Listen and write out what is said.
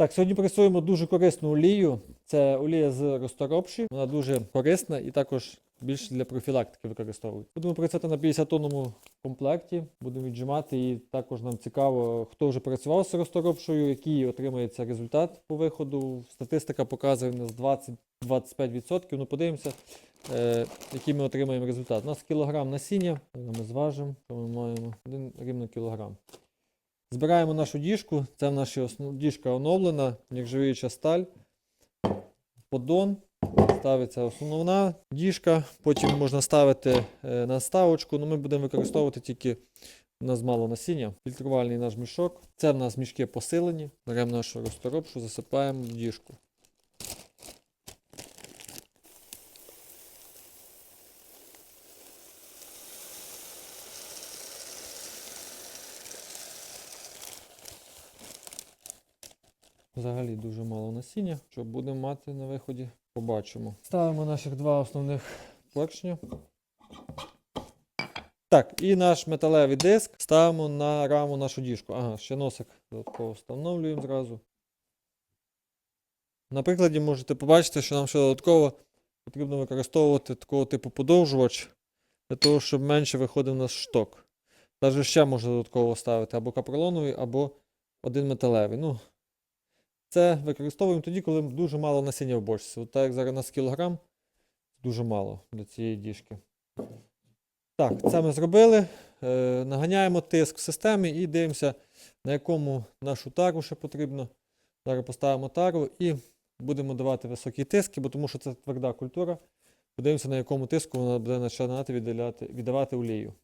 Так, сьогодні працюємо дуже корисну олію. Це олія з розторопші. Вона дуже корисна і також більше для профілактики використовують. Будемо працювати на 50 тонному комплекті. Будемо віджимати і також нам цікаво, хто вже працював з розторопшою, який отримається результат по виходу. Статистика показує нас 20-25%. Ну подивимося, е, який ми отримаємо результат. У нас кілограм насіння. Ми зважимо, що ми маємо. Один рівно кілограм. Збираємо нашу діжку. Це в основ... діжка оновлена, нержавіюча сталь. Поддон. Ставиться основна діжка. Потім можна ставити е, наставочку. Ну, ми будемо використовувати тільки у нас мало насіння. Фільтрувальний наш мішок. Це в нас мішки посилені. Беремо нашу розторопшу, засипаємо в діжку. Взагалі дуже мало насіння. Що будемо мати на виході, побачимо. Ставимо наших два основних поршня. Так, і наш металевий диск ставимо на раму нашу діжку. Ага, ще носик додатково встановлюємо зразу. На прикладі можете побачити, що нам ще додатково потрібно використовувати такого типу подовжувач, для того, щоб менше виходив у нас шток. Навіть ще можна додатково ставити або капролоновий, або один металевий. Ну, це використовуємо тоді, коли дуже мало насіння в бочці. От так як зараз у нас кілограм, дуже мало для цієї діжки. Так, це ми зробили. Е, наганяємо тиск в системі і дивимося, на якому нашу тару ще потрібно. Зараз поставимо тару і будемо давати високі тиски, бо тому що це тверда культура. Подивимося, на якому тиску вона буде починати віддавати олію.